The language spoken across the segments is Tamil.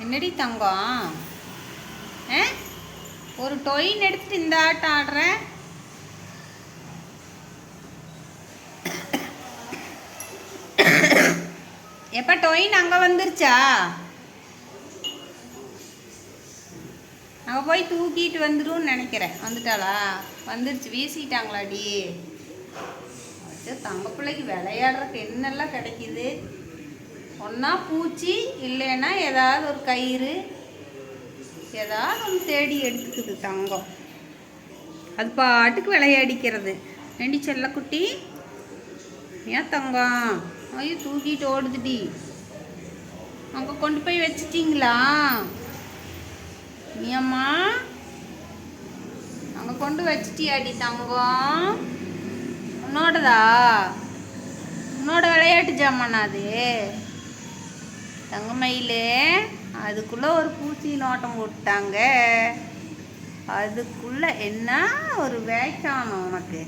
என்னடி தங்கம்? ஆ? ஒரு டொயின் எடுத்துட்டு இந்த ஆட்டம் ஆடுற? எப்போ டொயின் அங்கே வந்துருச்சா? அங்கே போய் தூக்கிட்டு வந்துடும் நினைக்கிறேன். வந்துட்டாளா? வந்துருச்சு. வீசிட்டாங்களாடி. தங்க பிள்ளைக்கு விளையாடுறதுக்கு என்னெல்லாம் கிடைக்குது? ஒன்றா பூச்சி இல்லைன்னா ஏதாவது ஒரு கயிறு ஏதாவது ஒன்று தேடி எடுத்துக்குது தங்கம். அது பாட்டுக்கு விளையாடிக்கிறது. ஏண்டி செல்லக்குட்டி? ஏன் தங்கம்? ஐயோ தூக்கிட்டு ஓடுதுடி. அங்கே கொண்டு போய் வச்சிட்டிங்களா? நீயம்மா அங்கே கொண்டு வச்சிட்டியாடி தங்கம்? உன்னோடதா? உன்னோட விளையாட்டு ஜாமான் அது? தங்கமயிலே. அதுக்குள்ளே ஒரு பூச்சி நோட்டம் போட்டாங்க. அதுக்குள்ளே என்ன ஒரு வேக்கானம் உனக்கு?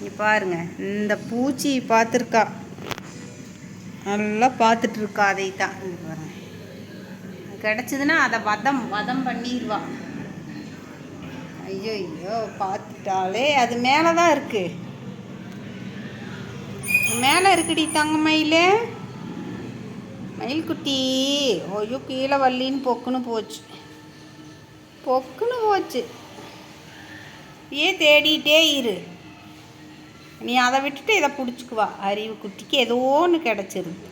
நீ பாருங்க இந்த பூச்சி பார்த்துருக்கா. நல்லா பார்த்துட்டு இருக்கா அதை தான் இங்க பாருங்க. கிடச்சிதுன்னா அதை வதம் வதம் பண்ணிடுவா. ஐயோ ஐயோ பார்த்துட்டாலே அது மேலே தான் இருக்குது மேலே இருக்குடி தங்க மயில் குட்டி ஐயோ கீழே வள்ளின்னு பொக்குன்னு போச்சு. பொக்குன்னு போச்சு. ஏ தேடிட்டே இரு. நீ அதை விட்டுட்டு இதை பிடிச்சிக்குவா. அறிவு குட்டிக்கு ஏதோ ஒன்று கிடச்சிருது.